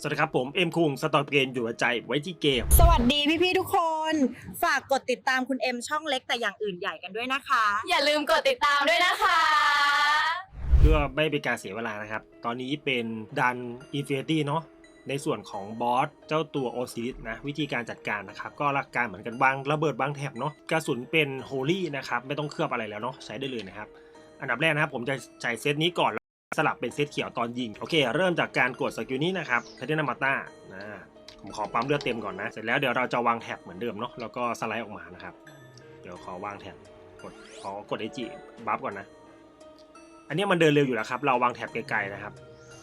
สวัสดีครับผม เอ็มคุงสตอร์เกมอยู่กับใจไว้ที่เกม สวัสดีพี่ๆทุกคน ฝากกดติดตามคุณเอ็มช่องเล็กแต่อย่างอื่นใหญ่กันด้วยนะคะ อย่าลืมกดติดตามด้วยนะคะ เพื่อไม่เป็นการเสียเวลานะครับ ตอนนี้เป็นดันอินฟินิตี้เนาะในส่วนของบอสเจ้าตัวโอซิลิสนะวิธีการจัดการนะครับ ก็หลักการเหมือนกันวางระเบิดวางแถบเนาะกระสุนเป็นโฮลี่นะครับไม่ต้องเคลือบอะไรแล้วเนาะใช้ได้เลยนะครับอันดับแรกนะครับผมจะใช้เซตนี้ก่อนแล้ว สลับเป็นเซตเขียวตอนยิง โอเค เริ่มจากการกดสกิลนี้นะครับแพทเทนมาต้านะผมขอปั๊มเลือดเต็มก่อนนะ เสร็จแล้วเดี๋ยวเราจะวางแถบเหมือนเดิมเนาะแล้วก็สไลด์ออกมานะครับ เดี๋ยวขอวางแถบกดขอกดไอจีบัฟก่อนนะ อันนี้มันเดินเร็วอยู่แล้วครับ เราวางแถบไกลๆนะครับ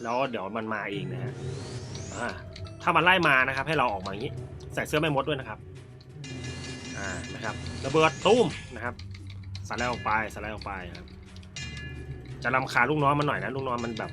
แล้วเดี๋ยวมันมาเองนะฮะถ้ามันไล่มานะครับ ให้เราออกมาอย่างนี้ ใส่เสื้อไม่มดด้วยนะครับอ่านะครับระเบิดตุ้มนะครับสไลด์ออกไปสไลด์ออกไปครับ จะรำคาญลูกน้องมันหน่อยนะลูกน้องมันแบบ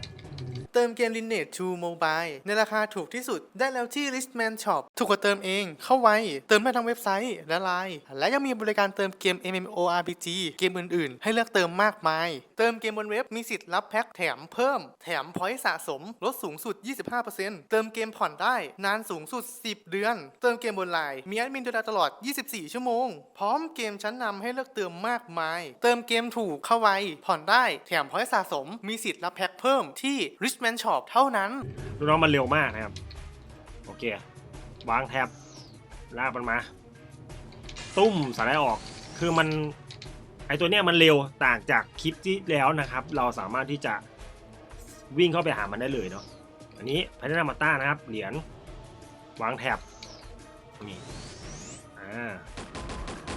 เติมเกม Lineage 2 Mobile ในราคาถูกที่สุดได้แล้วที่ Listman Shop ถูกกว่าเติมเองเข้าไว เติมได้ทั้งเว็บไซต์และไลน์และยังมีบริการเติมเกม MMORPG เกมอื่นๆ ให้เลือกเติมมากมาย เติมเกมบนเว็บมีสิทธิ์รับแพ็คแถมเพิ่ม แถมพอยต์สะสมลดสูงสุด 25%เติมเกมผ่อนได้นานสูงสุด 10 เดือน เติมเกมบนไลน์มีแอดมินดูแลตลอด 24 ชั่วโมง พร้อมเกมชั้นนำให้เลือกเติมมากมาย เติมเกมถูกเข้าไวผ่อนได้แถมพอยต์สะสมมีสิทธิ์รับแพ็คเพิ่มที่ Richman Shop เท่านั้น ลูกน้องมันเร็วมากนะครับ โอเควางแท็บลากมันมา ตุ้มสไลด์ออก คือมันไอตัวเนี้ยมันเร็วต่างจากคลิปที่แล้วนะครับ เราสามารถที่จะวิ่งเข้าไปหามันได้เลยเนาะอันนี้พัฒนามาต้านะครับ เหรียญวางแท็บนี่อ่า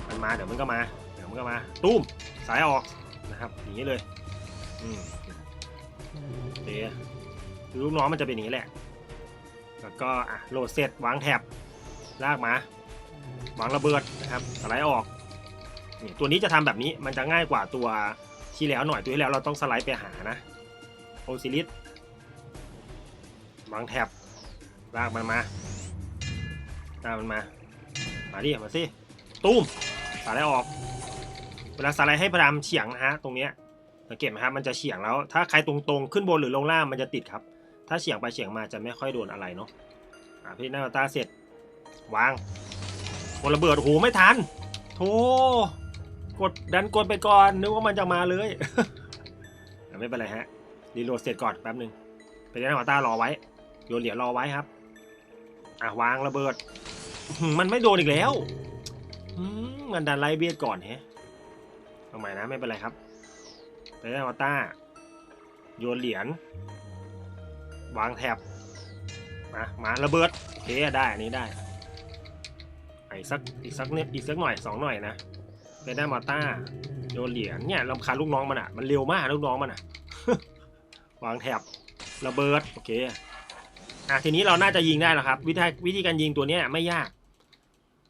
มันมาเดี๋ยวมันก็มา เดี๋ยวมันก็มา ตุ้มสายออกนะครับอย่างนี้เลยอืม โอเคคือลูกน้องมันจะเป็นอย่างนี้แหละ แล้วก็อะโหลดเสร็จวางแท็บลากมาวางระเบิดนะครับสไลด์ออกนี่ตัวนี้จะทำแบบนี้มันจะง่ายกว่าตัวที่แล้วหน่อยตัวที่แล้วเราต้องสไลด์ไปหานะโอซิลิสวางแท็บลากมันมาลากมันมามาดิมาสิตุ้มสไลด์ออก เวลาสไลด์ให้พยายามเฉียงนะฮะตรงเนี้ย สังเกตไหมครับมันจะเฉียงแล้วถ้าใครตรงๆ ขึ้นบนหรือลงล่างมันจะติดครับ ถ้าเฉียงไปเฉียงมาจะไม่ค่อยโดนอะไรเนาะอะพี่หน้าตาเสร็จวางกดระเบิดโอ้โหไม่ทันโธ่กดดันกดไปก่อนนึกว่ามันจะมาเลยอ่ไม่เป็นไรฮะรีโหลดเสร็จก่อนแป๊บหนึ่งไปหน้าตารอไว้โยนเหรียญรอไว้ครับอะวางระเบิด มันไม่โดนอีกแล้วมันดันไล่เบียดก่อนแฮะเอาใหม่นะไม่เป็นไรครับ ไปหน้าตาโยนเหรียญ วางแท็บมามาระเบิดโอเคได้อันนี้ได้ไอ้สักอีกสักเนี่ยอีกสักหน่อยสองหน่อยนะไปได้มาต้าโยนเหรียญเนี่ยลำคาญลูกน้องมันอะมันเร็วมากลูกน้องมันอะวางแท็บระเบิดโอเคอะทีนี้เราน่าจะยิงได้แล้วครับ วิธีวิธีการยิงตัวเนี้ยไม่ยาก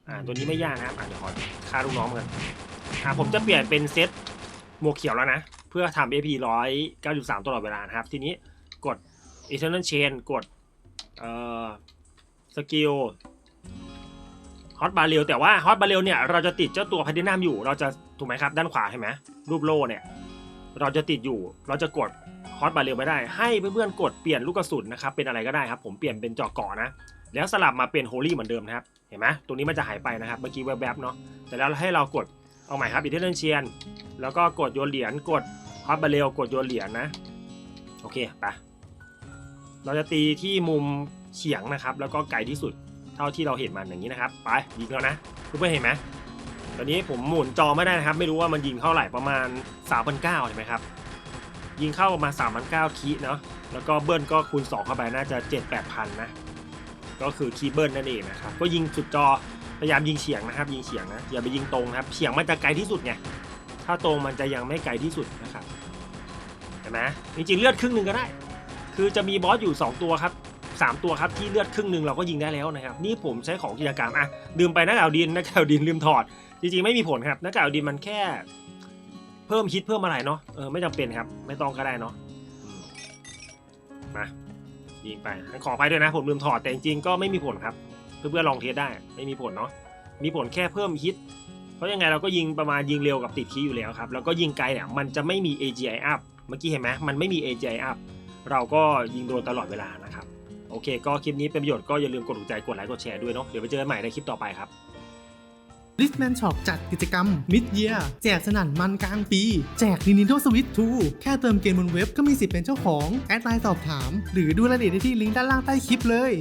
อ่าตัวนี้ไม่ยากนะครับอะเดี๋ยวขอฆ่าลูกน้องกันอะผมจะเปลี่ยนเป็นเซตหมวกเขียวแล้วนะ พื่อทำ AP ร้อยเก้าสิบสามตลอดเวลานะครับ ทีนี้กด Eternal Chain กดเอ่อสกิลฮอตบาเรลแต่ว่าฮอตบาเรลเนี่ยเราจะติดเจ้าตัวพ a ด i นัมอยู่ เราจะถูกไหมครับ ด้านขวาเห็นไหมรูปโล่เนี่ย เราจะติดอยู่ เราจะกดฮอตบาเรลไม่ได้ ให้เพื่อนๆกดเปลี่ยนลูกกระสุนนะครับ เป็นอะไรก็ได้ครับ ผมเปลี่ยนเป็นจาะเกาะนะ แล้วสลับมาเป็นโฮลี่เหมือนเดิมนะครับ เห็นไหมตรงนี้มันจะหายไปนะครับ เมื่อกี้แวบๆเนาะ แต่แล้วให้เรากดเอาใหม่ครับอีเทนเชียน แล้วก็กดโยนเหรียญ กด ฮอตบเรลกดโยนเหรียญนะ โอเคไปเราจะตีที่มุมเฉียงนะครับ แล้วก็ไกลที่สุดเท่าที่เราเห็นมันอย่างนี้นะครับ ไปยิงแล้วนะเพื่อนเห็นไหมตอนนี้ผมหมุนจอไม่ได้นะครับ ไม่รู้ว่ามันยิงเท่าไหร่ประมาณ3 9 0 0เห็นไหมครับ ยิงเข้าประมาณ3 9 0 0คีเนาะแล้วก็เบิ้ลก็คูณ 2 เข้าไปน่าจะ 7 8 0 0 0นะก็คือคีเบิ้ลนั่นเองนะครับ ก็ยิงสุดจอพยายามยิงเฉียงนะครับ ยิงเฉียงนะอย่าไปยิงตรงนะครับเฉียงมันจะไกลที่สุดไง ถ้าตรงมันจะยังไม่ไกลที่สุดนะครับเห็นไหมจริงๆเลือดครึ่งหนึ่งก็ได้ คือจะมีบอสอยู่ 2 ตัวครับ 3 ตัวครับที่เลือดครึ่งหนึ่งเราก็ยิงได้แล้วนะครับ นี่ผมใช้ของกิจกรรมอะดื่มไปหน้ากาดินหน้ากาดินลืมถอด จริงๆไม่มีผลครับหน้ากาดินมันแค่ เพิ่มฮิตเพิ่มอะไรเนาะเออไม่จำเป็นครับ ไม่ต้องก็ได้เนาะมมายิงไปขออภัยด้วยนะผมลืมถอดแต่จริงๆก็ไม่มีผลครับ เพื่อนๆลองเทสได้ไม่มีผลเนาะมีผลแค่เพิ่มฮิต เพราะยังไงเราก็ยิงประมาณยิงเร็วกับติดคีอยู่แล้วครับ แล้วก็ยิงไกลเนี่ยมันจะไม่มี AGI up เมื่อกี้เห็นไหมมันไม่มี AGI up เราก็ยิงโดนตลอดเวลานะครับ โอเค ก็คลิปนี้เป็นประโยชน์ก็อย่าลืมกดถูกใจกดไลค์กดแชร์ด้วยเนาะเดี๋ยวไปเจอกันใหม่ในคลิปต่อไปครับ Listman Shop จัดกิจกรรม Mid Year แจกสนั่นมันกลางปี แจก Nintendo Switch 2 แค่เติมเกมบนเว็บก็มีสิทธิ์เป็นเจ้าของ แอดไลน์สอบถาม หรือดูรายละเอียดได้ที่ลิงก์ด้านล่างใต้คลิปเลย